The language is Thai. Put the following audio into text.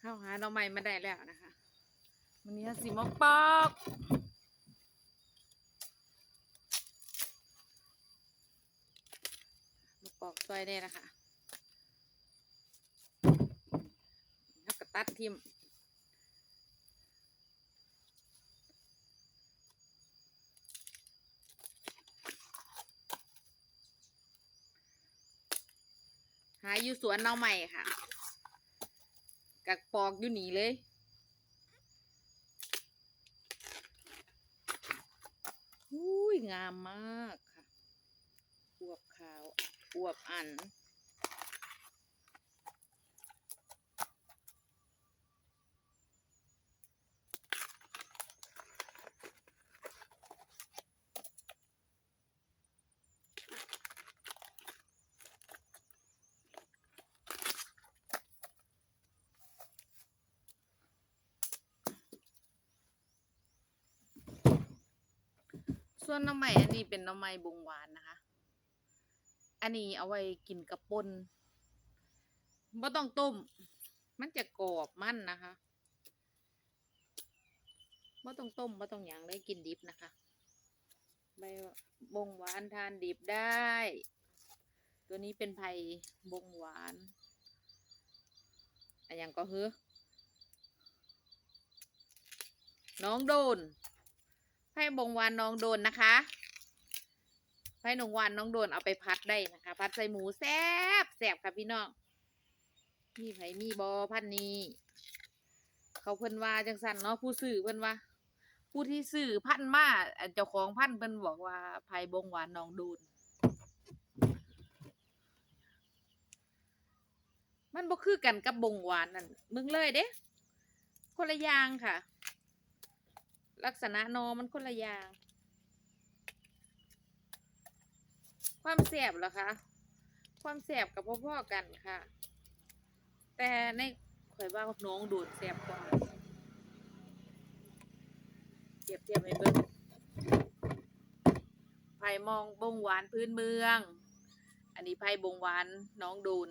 เข้าหาหน่อไม้มาได้แล้วนะคะวันนี้สิมกปอกมกปอกซอยได้นะคะแล้วก็ตัดทิมหาอยู่สวนหน่อไม้ค่ะ กักปอกอยู่หนีเลย อุ้ยงามมากค่ะอวบขาวอวบอัน ส่วนน้ำใหม่อันนี้เป็นน้ำใหม่บงหวานนะคะ อันนี้เอาไว้กินกับปนไม่ต้องต้ม มันจะกรอบมันนะคะไม่ต้องต้มไม่ต้องหยังเลยกินดิบนะคะ ใบบงหวานทานดิบได้ ตัวนี้เป็นไผ่บงหวานอันยังก็คือน้องโดน ไผ่บงวานน้องโดนนะคะไผ่หนงวานน้องโดนเอาไปพัดได้นะคะ พัดใส่หมูแซ่บแซ่บค่ะพี่น้องมีไผ่มีบอพันนี้ เขาเพิ่นว่าจังสันเนาะผู้ซื้อเพิ่นว่า ผู้ที่ซื้อพันมาเจ้าของพันเพิ่นบอกว่าไผ่บงวานน้องโดนมันบ่คือกันกับบงหวานนั่นมึงเลยเด้คนละอย่างค่ะ ลักษณะนอมันคนละอย่าง ความแสบเหรอคะ ความแสบกับพ่อๆกันค่ะ แต่ในข่อยว่าน้องโดดแสบกว่าเทียบเทียบให้เบิ่งไผ่มองบงหวานพื้นเมือง อันนี้ไผ่บงหวานน้องโดน